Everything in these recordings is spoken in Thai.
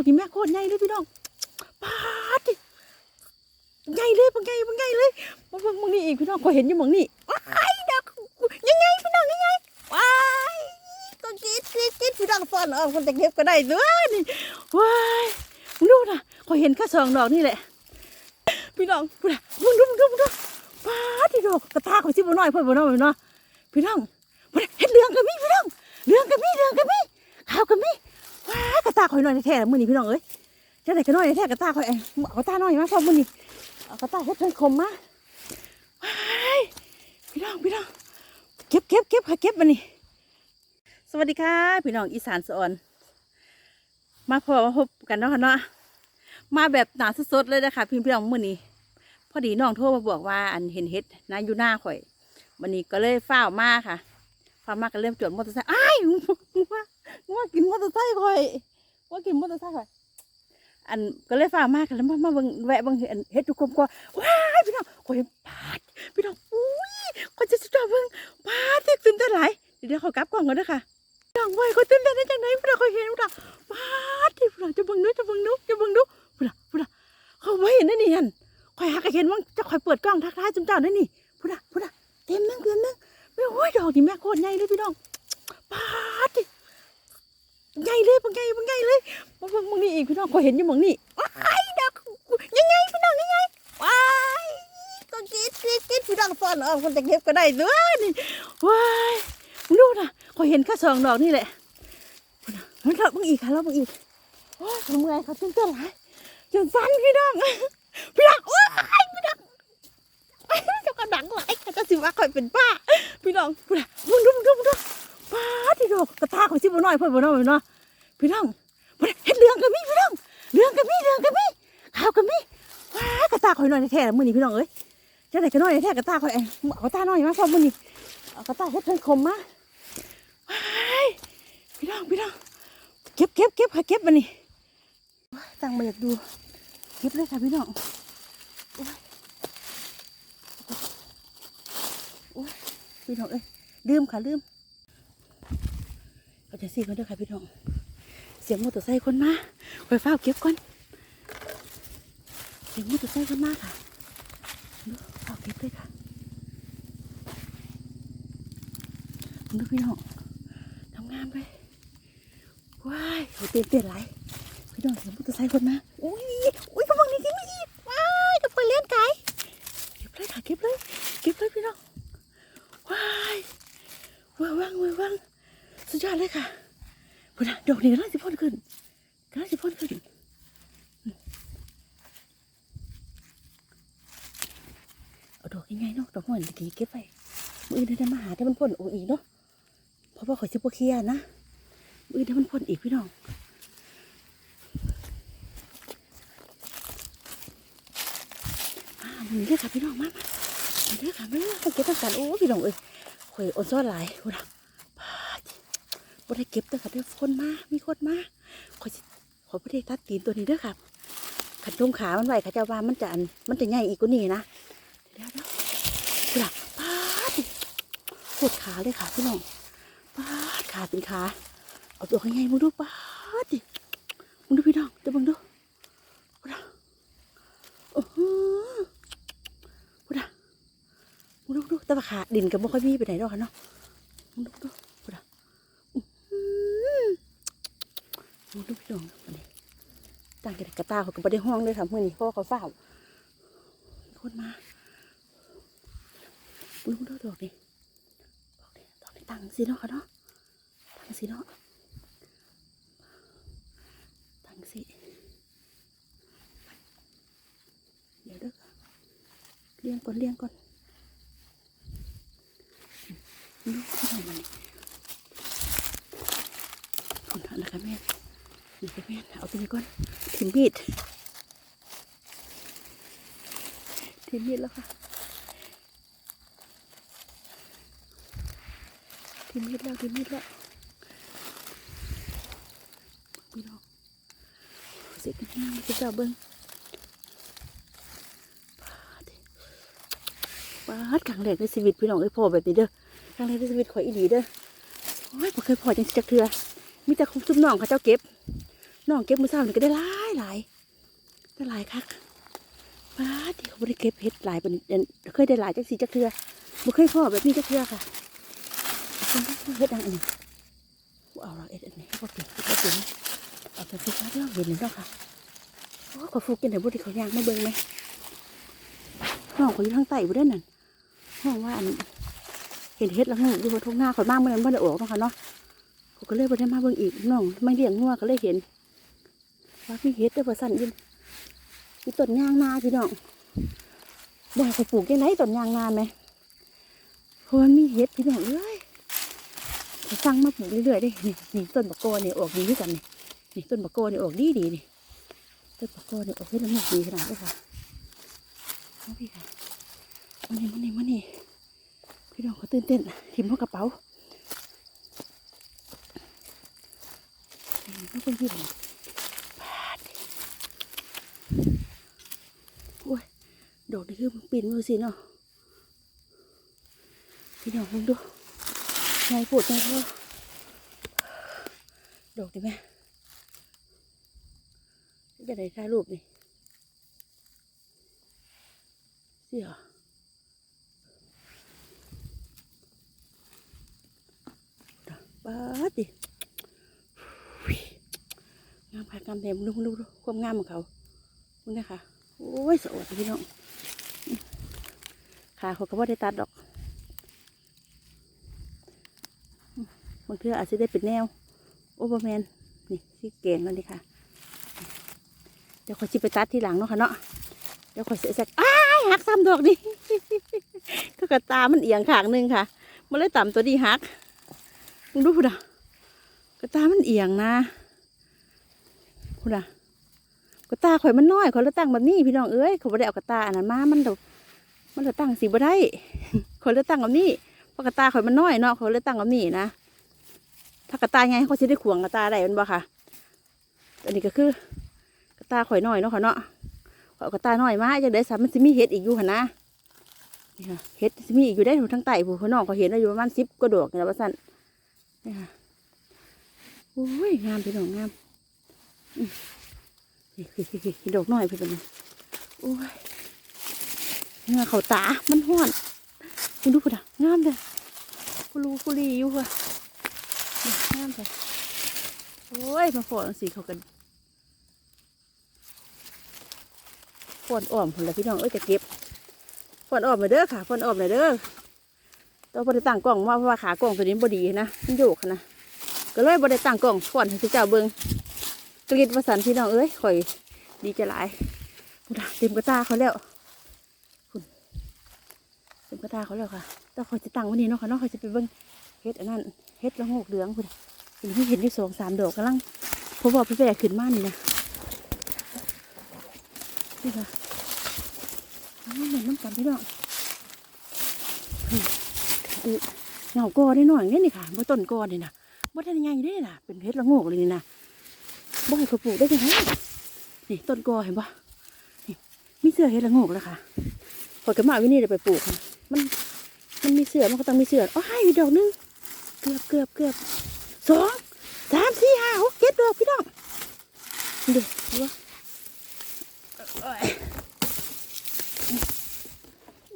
อกนี่แม่โคตรใหญ่เลยพี่น้องปาดใหญ่เลยปังใหญ่ปังใหญ่เลยมาเบิ่งมึงนี่อีกพี่น้องก็เห็นอยู่มึงนี่ว้ายดอกยังไงพี่น้องยังไงว้ายก็กรีดกรีดกรีดพี่น้องซ่อนเอาคนจะเก็บก็ได้เด้อนี่ว้ายมึงดูนะก็เห็นแค่สองดอกนี่แหละ พี่น้องพูดนะมึงดูมึงดูมึงดูปาดที่ดอกกระตาของสิบ่น้อยเพิ่นบ่น้อยเนาะพี่น้องพูดนะเห็นเหลืองกับมีพี่น้องเหลืองกับมีเหลืองกับมีขาวกับมีว้ากระ ตาข่อยน้อยแท้ๆมื้อนี้พี่น้องเอ้ยจังได๋ก็น้อยแท้กระตาข่อยเองเอากะตาน้อยมาพร้อมมื้อนี้เอากะตาเฮ็ดเพิ่นคมมาว้ายพี่น้องพี่น้องเก็บเก็บเก็บค่ะเก็บมานี่สวัสดีค่ะ พี่น้องอีสานสะออนมาพบมาพบกันเนาะค่ะเนาะมาแบบหนาสดๆเลยนะคะพี่พี่น้องมื่อนี้พอดีน้องโทรมาบอกว่าอันเห็นเห็ดนะอยู่หน้าข่อยวันนี้ก็เลยฝ้ามาค่ะฝ้ามาก็เริ่มจวดมอเตอร์ไซค์อ้ายว่าว่ากินมอเตอร์ไซค์ข่อย ว่ากินมอเตอร์ไซค์ข่อยอันก็เลยฝ้ามากแล้วมามาบิ่งแวะบิ่งเห็นเห็ดทุกคนก็ว้ายพี่น้องข่อยปาดพี่น้องอุ้ยข่อยจะสุดยอดเบิ่งปาดที่ตื่นเต้นหลายเดี๋ยวเดี๋ยวขอกลับก่อนก่อนเด้อค่ะพี่น้องว้ายข่อยตื่นเต้นได้จังไหนพี่น้องข่อยเห็นพี่น้องปาดที่พี่น้องจะเบิ่งดูจะเบิ่งดูจะเบิ่งดูพูดละพูดละเขาไม่เห็นนั่นนี่ยันคอยหักเห็นว่าจะคอยเปิดกล้องทักทายจุ๊มจ้านั่นนี่พูดละพูดละเต็มนั่งเต็มนั่งไม่โอ้ยดอกนี่แม่โคตรใหญ่เลยพี่น้องปาดดิ ใหญ่เลยปังใหญ่ปังใหญ่เลยมาเบิ่งมึงนี่อีกพี่น้องคอยเห็นอยู่มึงนี่ว้ายดอกยังไงพี่น้องยังไงว้ายก็กรีดกรีดกรีดพี่น้องซ่อนเอาคนจะเก็บก็ได้ด้อนี่ว้ายมึงดูนะคอยเห็นแค่สองดอกนี่แหละพูดละมันเราบังอีกค่ะเราบังอีกโอ้ยทำไงเขาตื่นเต้นหลายจนสั่นพี่น้องพี่น้องโอ้ยพี่น้องเจ้าก็ดังหลายเขาจะสิว่าคอยเป็นป้าพี่น้องพี่น้องมึงดูมึงดูมึงดู ป้าที่ดอกกระตาของสิบ่น้อยเพิ่นบ่น้อยเนาะพี่น้องพี่น้องเห็นเหลืองกับมีพี่น้องเหลืองกับมีเหลืองกับมีขาวกับมีว้ากระตาข่อยน้อยแท้ๆมื้อนี้พี่น้องเอ้ยจังได๋ก็น้อยแท้กระตาข่อยเองเอากระตาน้อยมาพร้อมมื้อนี้เอากระตาเฮ็ดเพิ่นคมมาว้ายพี่น้องพี่น้องเก็บเก็บเก็บค่ะเก็บมานี่ตั้งมาอยากดูเก็บเลยค่ะพี่น้องโอ้ยโอ้ยพี่น้องเอ้ยลืมค่ะลืม จะซีกันด้วยค่ะพี่น้อง เสียงมอเตอร์ไซค์คนมาไปเฝ้าเก็บก่อน เสียงมอเตอร์ไซค์คนมาค่ะดูเฝ้าเก็บเลยค่ะดูพี่น้องทำงานไปว้ายเต้นเต้นไหลพี่น้องเสียงมอเตอร์ไซค์คนมาอุ้ยอุ้ยกำลังนี้กินไม่อีกว้ายกับไฟเลี้ยนไก่เก็บเลยค่ะเก็บเลยเก็บเลยพี่น้องว้ายว้าวว่างว้าว่าง สุดยอดเลยค่ะพุ่นนะดอกนี้กำลังสิพ่นขึ้นกำลังสิพ่นขึ้นเอาดอกยังไงเนาะดอกหัวตะกี้เก็บไปมืออื่นได้มาหาแต่มันพ่นโอ้อีกเนาะเพราะว่าข่อยสิบ่เคลียนะมืออื่นได้มันพ่นอีกพี่น้องอ่ามันเรียกค่ะพี่น้องมามามันเรียกค่ะม่เรียกต้องเก็บตั้งแต่โอ้พี่น้องเอ้ยข่อยอดซ้อนหลายโอ้ดพาด บ่ได้เก็บเด้อค่ะเด้อคนมา มีคนมาขอยสิข่อยบ่ได้ตัดตีนตัวนี้เด้อค่ะขันตรงขา มันไหวขาเจ้าว่ามันจะอันมันจะใหญ่อีกกว่านี้นะเดี๋ยวเดี๋ยวกูดักปาดปวดขาเลยค่ะพี่น้องปาดขาเป็นขา เอาตัวง่ายๆมึงดูปาดดิมึงดูพี่น้องเดี๋ยวมึงดูกูดักโอ้โหพูดอะมึงดูดูแต่ว่าขาดินกับบ่ค่อยมีไปไหนดอกค่ะเนาะมึงดูดูพูดอะอื้อหือมึง ดูพี่น้องอันนี้ต่างกันกระตาเขาก็บ่ได้ห้องเลยค่ะเมื่อนี้เพราะว่าเขาเฝ้าคนมามึงดูดูดอกนี่ดอกนี่ดอกนี่ตั้งสิเนาะค่ะเนาะตั้งสิเนาะตั้งสิเดี๋ยวเด้อเลี้ยงก่อนเลี้ยงก่อนลูกที่ไหนมันคนทันนะคะแม่นี่ค่ะแม่ เอาตัวนี้ก่อนถึงมีดถึงมีดแล้วค่ะถึงมีดแล้วถึงมีดแล้วพี่น้องเสร็จกันนะมันจะจับเบิ้งว้าดครั้งแรกในชีวิตพี่น้องเอ้ยพ่อแบบนี้เด้อครั้งแรกในชีวิตข่อยอีหลีเด้อโอ้ยบ่เคยพ่อจังสิจักเทื่อมีแต่คุ้มซุ่มน้องเขาเจ้าเก็บ น้องเก็บมือเช้านี่ก็ได้หลายหลายได้หลายคักป้าดที่เขาบ่ได้เก็บเห็ดหลายปนเอิ่นเคยได้หลายจักสีจักเทือบ่เคยพ่อแบบนี้จักเทือค่ะเฮ็ดอันนี้เอาเราเอ็ดอันนี้บ่เป็นบ่เป็นเอาไปฝึกมาเด้อเห็นหนี่เนาค่ะโอ้ก็ฝึกกันได้บ่ได้เขายางมาเบิ่งไหมน้องเขาอยู่ทางใต้บ่ได้นั่นห้องว่าอันเห็นเฮ็ดละงูอยู่บนทุ่งหน้าข่อยมากเมื่อนั้นบ่ได้ออกนาะค่ะเนาะเขาก็เลยบ่ได้มาเบิ่งอีกน้องไม่เลี้ยงงัวก็เลยเห็น ว่ามีเฮ็ดเด้อบ่สั่นยินมีต้นยางนาพี่น้องบ่ให้เขาปลูกยังไงต้นยางนาไหมเพราะมันมีเฮ็ดพี่น้องเอ้ยเขาสั่งมาปลูกเรื่อยๆเด้นี่นี่ต้นบักโกนี่ออกดีด้วยกันนี่นี่ต้นบักโกนี่ออกดีดีนี่ต้นบักโกนี่ออกเฮ็ดละงอกดีขนาดนี้ค่ะเอาพี่ค่ะมานี่มานี่มานี่พี่น้องเขาตื่นเต้นทิมเข้ากระเป๋านี่เขาเป็นพี่น้อง ดอกนี่คือมันปีนมือสิเนาะพี่น้องลองดูไงปวดไงพ่อดอกดีไหมจะได้ถ่ายรูปนี่เสียบ้าดิงามค่ะงามแถมดูดูดูความงามของเขาดูนะคะโอ้ยสวยพี่น้อง ขาเขาก็ว่ได้ตัดดอกบางเทื่ออาจจะได้เป็นแนว โอเบอร์แมนนี่ที่เก่งแล้วนี่ค่ะ เดี๋ยวขอยจิไปตัดทีหลังเนาะค่ะเนาะเดี๋ยวขอเสียสักอ้ายหักซ้ำดอกนี่ก็กระตามันเอียงขางหนึงค่ะมันเลยต่ำตัวดีหักดูพุ่นอะกระตามันเอียงนะพุ่นอะ กระตาข่อยมันน้อยข่อยเลยตั้งแบบนี้พี่น้องเอ้ยเขาไม่ได้เอากระตาอันนั้นมามันเดมันจะตั้งสีบ่ได้คนเลยตั้งกับนี่เพราะกระตาข่อยมันน้อยเนาะเขาเลยตั้งกับนี่นะถ้ากระตาไงเขาจะได้ขวงกระตาได้มันบ่ค่ะอันนี้ก็คือกระตาข่อยน้อยเนาะค่ะเนาะข่อยกระตาน้อยมาจะได้สามมันสิมีเห็ดอีกอยู่ค่ะนะนี่ค่ะเห็ดสิมีอีกอยู่ได้ทั้งไต่ผู้น้องเขาเห็นว่าอยู่ประมาณสิบกระดอกนี่แหละว่าสั่นนี่ค่ะโอ้ยงามพี่น้องงาม ดอกน้อยพี่เป็นโอ้ยเงาเขาตา มันห้อนคุณดูพุ่นอะงามเลยกูรูกูรีอยู่ค่ะงามเลยโอ้ย มาฝนสีเขากันฝนอ่อมผลละพี่น้อง เอ้ยจะเก็บฝนอ่อมเลยเด้อค่ะฝนอ่อมเลยเด้อตัวบริตั้งกล่องมาเพราะว่าขากล่องตัวนี้บดีนะมันโยกนะ ก็เลยบริตั้งกล่องฝนให้เจ้าเบิง กรีดประสันพี่น้องเอ้ยข่อยดีจะหลายเต็มกระตาเขาแล้วคุณเป็นกระตาเขาแล้วค่ะแต่คอยจะตั้งวันนี้เนาะค่ะเนาะคอยจะไปเบิ่งเฮ็ดอันนั้นเฮ็ดละโงกเหลืองพุ่นสิ่งที่เห็นอยู่สองสามดอกกำลังพบว่าพี่แฝดขึ้นมานี่นะนี่ค่ะเอเหมือนน้ำกันพี่น้องเงากอได้หน่อยนี่นี่ค่ะบ่ต้นกอนี่นะบ่ได้ยังไงได้น่ะ เป็นเฮ็ดละโงกเลยนี่นะ บ่ให้เขาปลูกได้ยังไงนี่ต้นกอเห็นปะนี่มีเสือเฮ็ดละโงกแล้วค่ะพอยกระมาวินี่เดี๋ยวไปปลูกค่ะมันมันมีเสือมันก็ต้องมีเสืออ๋อให้อีดอกนึงเกือบเกือบเกือบสองสามสี่ห้าหกเจ็ดดอกพี่น้องเดี๋ยวดูว่าโอ้ย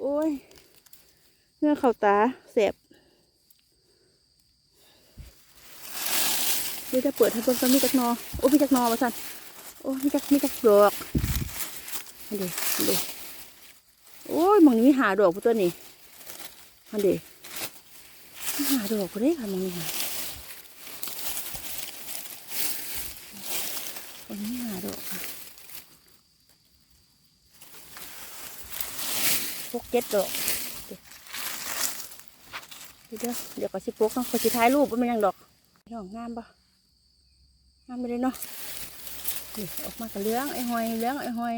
โอ้ยเงื่อเข่าตาแสบ เดี๋ยวจะเปิดให้เบิ่งตอนมีจักนอโอ้มีจักนอมาสั่นโอ้มีจักมีจักดอกเดี๋ยวเดี๋ยวโอ้ยมองนี้มีหาดอกพุตัวนี้อันเดมีหาดอกพุเด้ค่ะมองนี้หมองนี้หาดอกค่ะพวกเจ็ดดอกเดี๋ยวเดี๋ยวก็สิพวกเนาะก็สิถ่ายรูปว่ามันยังดอกดอกงามปะ งามไปเลยเนาะออกมากับเลื้องไอ้หอยเลื้องไอ้หอย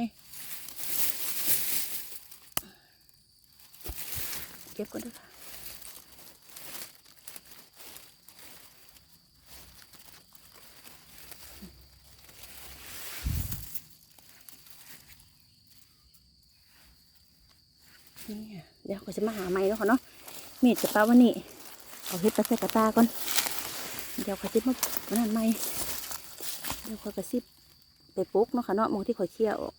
เก็บก่อนด้วยค่ะนี่เดี๋ยวเขาจะมาหาไม้แล้วค่ะเนาะมีดกับปลาวันนี้เอาเฮ็ดไปใส่กระตาก่อน เดี๋ยวเขาจะมาวันนั้นไม้ แล้วก็กระซิบไปปุ๊กเนาะค่ะเนาะมองที่ข่อยเคลียร์ออก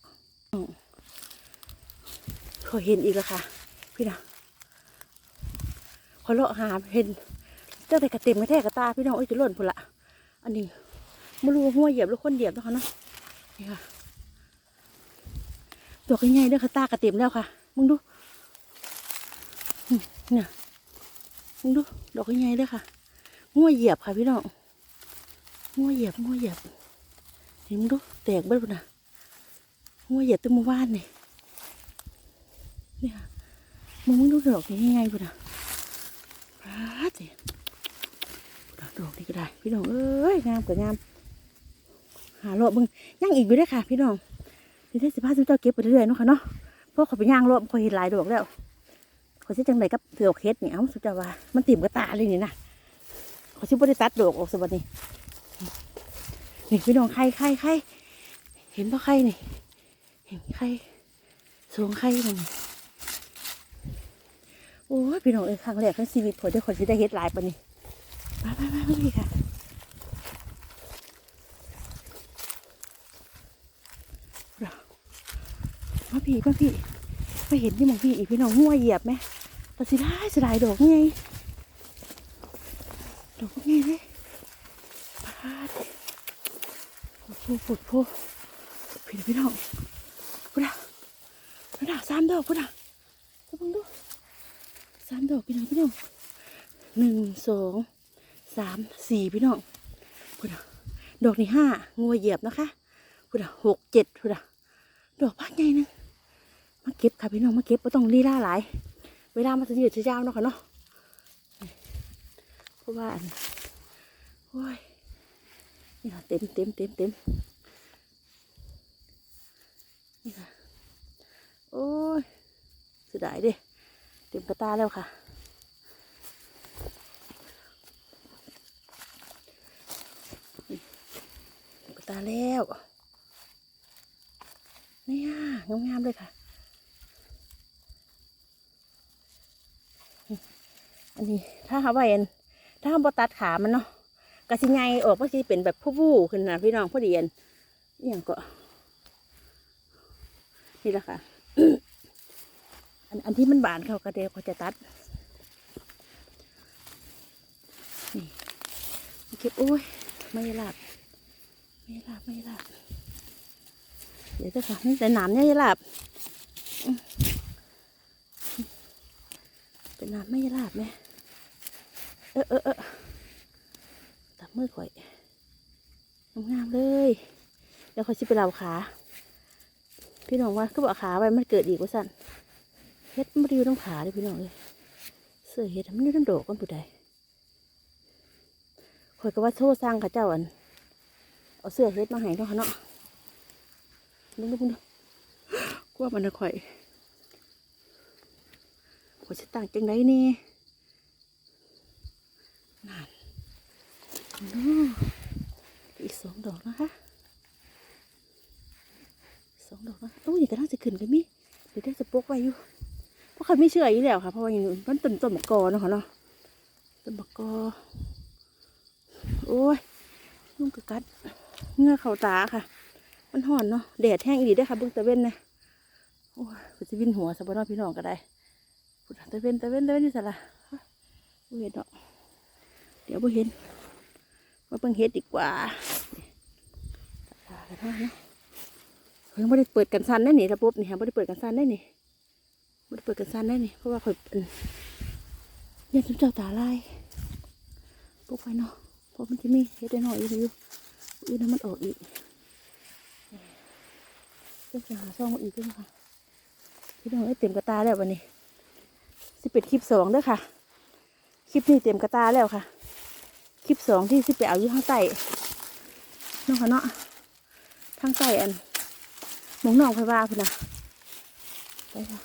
ข่อยเห็นอีกแล้วค่ะ พี่นะข่อยเลาะหาเห็น เจ้าแต่กระเต็มกระแทกกระตาพี่น้องเอ้ยจะหล่นพุ่นละอันนี้ไม่รู้ว่าหัวเหยียบหรือคนเหยียบเนาะค่ะเนาะนี่ค่ะตัวก็ใหญ่เด้อค่ะตากระเต็มแล้วค่ะ มึงดูเนี่ยมึงดูดอกก็ใหญ่เด้อค่ะหัวเหยียบค่ะพี่น้องหัวเหยียบหัวเหยียบ เห็นมึงดู แตกเบิดพุ่นะหัวเหยียดตั้งเมื่อวานนี่นี่ค่ะมึงมึงดูดอกนี้ยังไงพุ่นะพลาดสิดอกดอกนี่ก็ได้ พี่น้องเอ้ยงามกว่างามหาเลาะมึงย่างอีกอยู่ได้ค่ะ พี่น้องนี่ได้สิบห้าสิบเจ้าเก็บไปเรื่อยๆเนาะค่ะเนาะเพราะเขาไปย่างเลาะเขาเห็นหลายดอกแล้วเขาสิจังไดกับเถือกเฮ็ดเนี่ยเอ้าสุดจะว่ามันติ่มกระตาเลยนี่นะเขาชิบได้ตัดดอกออกสวัสดี นี่พี่น้องไข่ไข่ไข่เห็นปะไข่นี่ เห็นไข่สวงไข่มันนี่โอ้ยพี่น้องเอ้ยครั้งแรกในชีวิตผมได้คนที่ได้เฮ็ดลายปะนี่มามามาพี่ค่ะมาพี่มาพี่ไปเห็นที่มองพี่อีกพี่น้องหัวเหยียบไหมแต่สิได้สิได้ดอกไงดอกไงเลยปาด พูดพูดพูดพี่พี่น้องพูดอะพูดอะสามดอกพูดอะจะเพิ่งดูสามดอกพี่น้องพี่น้องหนึ่งสองสามสี่พี่น้องพูดอะดอกนี่ห้างัวเหยียบนะคะพูดอะหกเจ็ดพูดอะดอกพักใหญ่หนึงมาเก็บค่ะพี่น้องมาเก็บไม่ต้องลีลาหลาย เวลามันจะยืดจะยาวเนาะค่ะเนาะเพราะว่านโอ้ย นี่ค่ะเต็มเต็มเต็มเต็มนี่ค่ะ โอ้ยเสียดายเดิเต็มกระตาแล้วค่ะนี่เต็มกระตาแล้วเนี่ยงามๆเลยค่ะ อันนี้ถ้าหาไว้อันถ้าหาบตัดขามันเนาะ กะสิไงออกก็สิเป็นแบบผู้วู้ขึ้นนะพี่น้องพอดีอันอย่างก็ นี่แหละค่ะอันอันที่มันบานเขาก็เดียวเขาจะตัดนี่เก็บโอ้ยไม่หลับไม่หลับไม่หลับเดี๋ยวจะค่ะนี่แต่หนามเนี่ยหลับเป็นหนามไม่หลับไหมเออเออเออ มือข่อยงามๆเลยแล้วเขาชิไปเราขา พี่น้องว่าก็บอกขาไว้มันเกิดอีกว่าสั่นเฮ็ดมันอยู่ต้องขาเลยพี่น้องเลยเสื้อเฮ็ดมันอยู่ต้องโดกกันผู้ใดข่อยก็ว่าโซ่สร้างข้าเจ้าอันเอาเสื้อเฮ็ดมาให้เนาะเนาะดูดูดูกลัวมันจะข่อยข่อยจะต่างจังไดนี่าน อีกสองดอกนะคะสองดอกนะโอ้ยก็น่าจะขึ้นกันมิเดี๋ยวได้จะปกไว้อยู่เพราะเขาไม่เชื่ออยู่แล้วค่ะ เพราะว่าอย่างนี้มันต้นต้นมะกอเนาะค่ะเนาะต้นมะกอโอ้ยนุ่งกระกัดเงื่อเข่าตาค่ะ มันห่อนเนาะแดดแห้งอีกได้ค่ะเบื้องตะเว้นนะโอ้ยจะวินหัวสะบัดเนาะพี่น้องก็ได้ตะเว้นตะเว้นตะเว้นนี่สละเห็นเนาะเดี๋ยวบ่เห็น มาเบิ่งเฮ็ดดีกว่าตากันเนาะเนาะเพิ่งไม่ได้เปิดกันซันได้นี่ระบบนี่ฮะไม่ได้เปิดกันซันได้นี่ไม่ได้เปิดกันซันได้นี่เพราะว่าข่อยเป็นยันทุกเจ้าตาลายปลุกไว้เนาะเพราะมันจะมีเฮ็ดได้หน่อยอยู่อยู่อื่นให้มันออกอีกเจ้าจะหาช่องมาอีกด้วยค่ะพี่น้องเอ้เต็มกระตาแล้ววันนี้สิเป็นคลิปสองเด้อค่ะ คลิปนี้เต็มกระตาแล้วค่ะ คลิปสองที่สิไปเอาอยู่ข้างใต้เนาะค่ะเนาะทางใต้อันหมองนองไฟว่าพุ่นนะไปค่ะ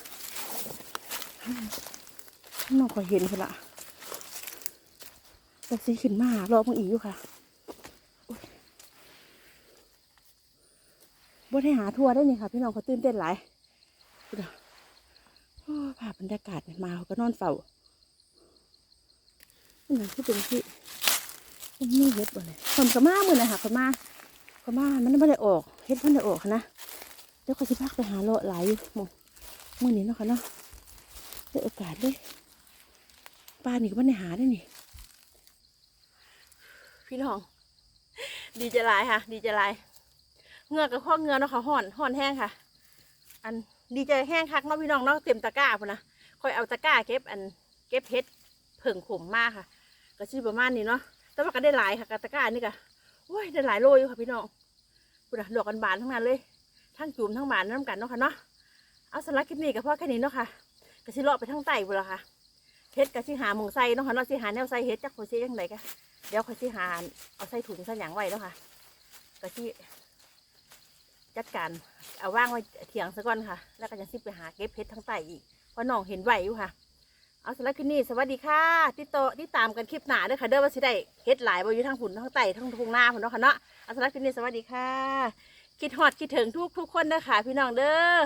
ข้างนอเห็นพุ่นละแต่สีขึ้นมารอเพิ่งอีกอยู่ค่ะโอ๊ยบ่ได้หาทัวร์ได้นี่ค่ะ พี่น้องเขาตื่นเต้นหลายภาพบรรยากาศมาเขาก็นอนเฝ้านี่คือเป็นที่ นมีเห็ดบ่เลยคนก็มาเหมือไหร่ค่ะคนมาก็มามันไม่ได้ออกเฮ็ดมันได้ออกนะเดี๋ยวก็สิพักไปหาเลาะหลายอยู่หมองมื้อนี้เนาะค่ะเนาะได้โอกาสเลยปลาหนีก็บ่ได้หาได้นี่ พี่น้อง ดีใจหลายค่ะ ดีใจหลายเงือกกับข้อเงือเนาะค่ะห่อนห่อนแห้งค่ะ อันดีใจแห้งคักเนาะพี่น้องเนาะเต็มตะกร้าพุ่นนะคอยเอาตะกร้าเก็บอันเก็บเฮ็ดเพิ่งขมมากค่ะ ก็ชื่อประมาณนี้เนาะ แต่ว่าก็ได้หลายค่ะกับตะกร้านี่ก็โอ้ยได้หลายโลอยู่ค่ะพี่น้องพุ่นนะดอกกันบานทั้งนั้นเลย ทั้งจุ่มทั้งบานน้ำกันเนาะค่ะเนาะ เอาสำหรับคลิปนี้ก็พอแค่นี้เนาะค่ะก็สิเลาะไปทั้งไต่พุ่นละค่ะเฮ็ดก็สิหาหมงไส่เนาะค่ะเนาะสิหาแนวไส่เฮ็ดจักโคสิยังไงกะเดี๋ยวคอยสิหาเอาใส่ถุงใส่หยังไว้เนาะค่ะก็สิจัดการเอาว่างไว้เถียงซะก่อนค่ะ แล้วก็จะสิไปหาเก็บเฮ็ดทั้งไต่อีกเพราะน้องเห็นไหวอยู่ค่ะ เอาสำหรับคลิปนี้สวัสดีค่ะติดต่อติดตามกันคลิปหนาเด้อค่ะเด้อว่าสิได้เฮ็ดหลายบ่อยู่ทั้งผุนทั้งไต่ทั้งทุ่งนาพุ่นเนาะค่ะเนาะเอาสำหรับคลิปนี้สวัสดีค่ะ คิดฮอดคิดถึงทุกทุกคนเด้อค่ะ พี่น้องเด้อ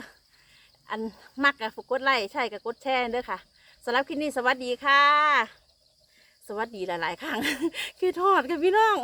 อันมักกับกดไลค์ใช่กับกดแชร์เด้อค่ะสำหรับคลิปนี้สวัสดีค่ะ สวัสดีหลาย ๆ ครั้งคิดฮอดกับพี่น้อง